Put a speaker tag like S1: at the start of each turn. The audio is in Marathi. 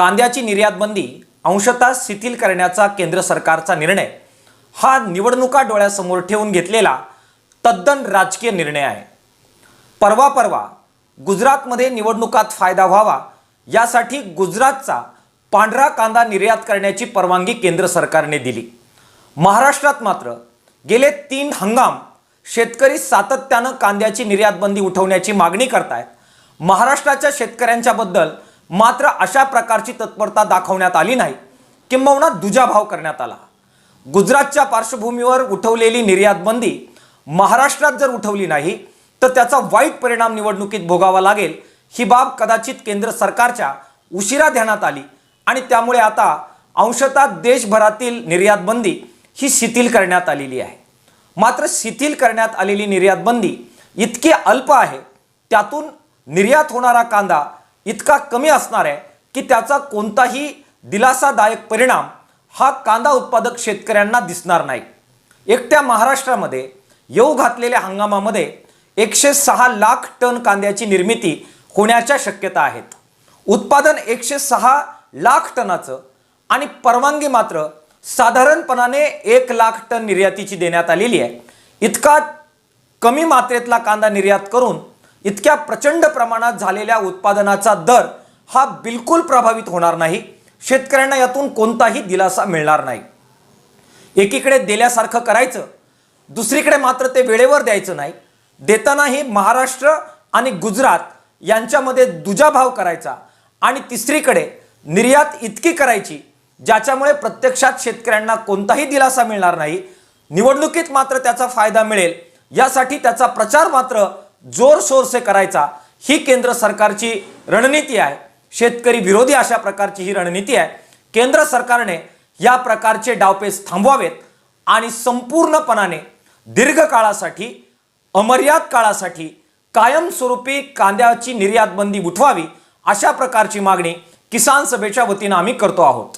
S1: कांद्याची निर्यात बंदी अंशतः शिथिल करण्याचा केंद्र सरकारचा निर्णय. हा निवडणुका डोळ्यासमोर ठेवून घेतलेला तद्दन राजकीय निर्णय आहे. परवा परवा गुजरातमध्ये निवडणुकात फायदा व्हावा यासाठी गुजरातचा पांढरा कांदा निर्यात करण्याची परवानगी केंद्र सरकारने दिली. महाराष्ट्रात मात्र गेले तीन हंगाम शेतकरी सातत्यानं कांद्याची निर्यातबंदी उठवण्याची मागणी करतायत. महाराष्ट्राच्या शेतकऱ्यांच्याबद्दल मात्र अशा प्रकारची तत्परता दाखवण्यात आली नाही. किंबहुना दुजाभाव करण्यात आला. गुजरातच्या पार्श्वभूमीवर उठवलेली निर्यात बंदी महाराष्ट्रात जर उठवली नाही तर त्याचा वाईट परिणाम निवडणुकीत भोगावा लागेल. ही बाब कदाचित केंद्र सरकारच्या उशिरा ध्यानात आली आणि त्यामुळे आता अंशतः देशभरातील निर्यात बंदी ही शिथिल करण्यात आलेली आहे. मात्र शिथिल करण्यात आलेली निर्यात बंदी इतकी अल्प आहे त्यातून निर्यात होणारा कांदा इतका कमी असणार आहे की त्याचा कोणताही दिलासादायक परिणाम हा कांदा उत्पादक शेतकऱ्यांना दिसणार नाही. एकट्या महाराष्ट्रामध्ये येऊ घातलेल्या हंगामामध्ये एकशे सहा लाख टन कांद्याची निर्मिती होण्याच्या शक्यता आहेत. उत्पादन एकशे सहा लाख टनाचं आणि परवानगी मात्र साधारणपणाने एक लाख टन निर्यातीची देण्यात आलेली आहे. इतका कमी मात्रेतला कांदा निर्यात करून इतक्या प्रचंड प्रमाणात झालेल्या उत्पादनाचा दर हा बिलकुल प्रभावित होणार नाही. शेतकऱ्यांना यातून कोणताही दिलासा मिळणार नाही. एकीकडे दिल्यासारखं करायचं दुसरीकडे मात्र ते वेळेवर द्यायचं नाही. देतानाही महाराष्ट्र आणि गुजरात यांच्यामध्ये दुजाभाव करायचा आणि तिसरीकडे निर्यात इतकी करायची ज्याच्यामुळे प्रत्यक्षात शेतकऱ्यांना कोणताही दिलासा मिळणार नाही. निवडणुकीत मात्र त्याचा फायदा मिळेल यासाठी त्याचा प्रचार मात्र जोरशोरसे करायचा ही केंद्र सरकारची रणनीती आहे. शेतकरी विरोधी अशा प्रकारची ही रणनीती आहे. केंद्र सरकारने या प्रकारचे डावपेच थांबवावेत आणि संपूर्णपणाने दीर्घ काळासाठी अमर्याद काळासाठी कायमस्वरूपी कांद्याची निर्यात बंदी उठवावी अशा प्रकारची मागणी किसान सभेच्या वतीनं आम्ही करतो आहोत.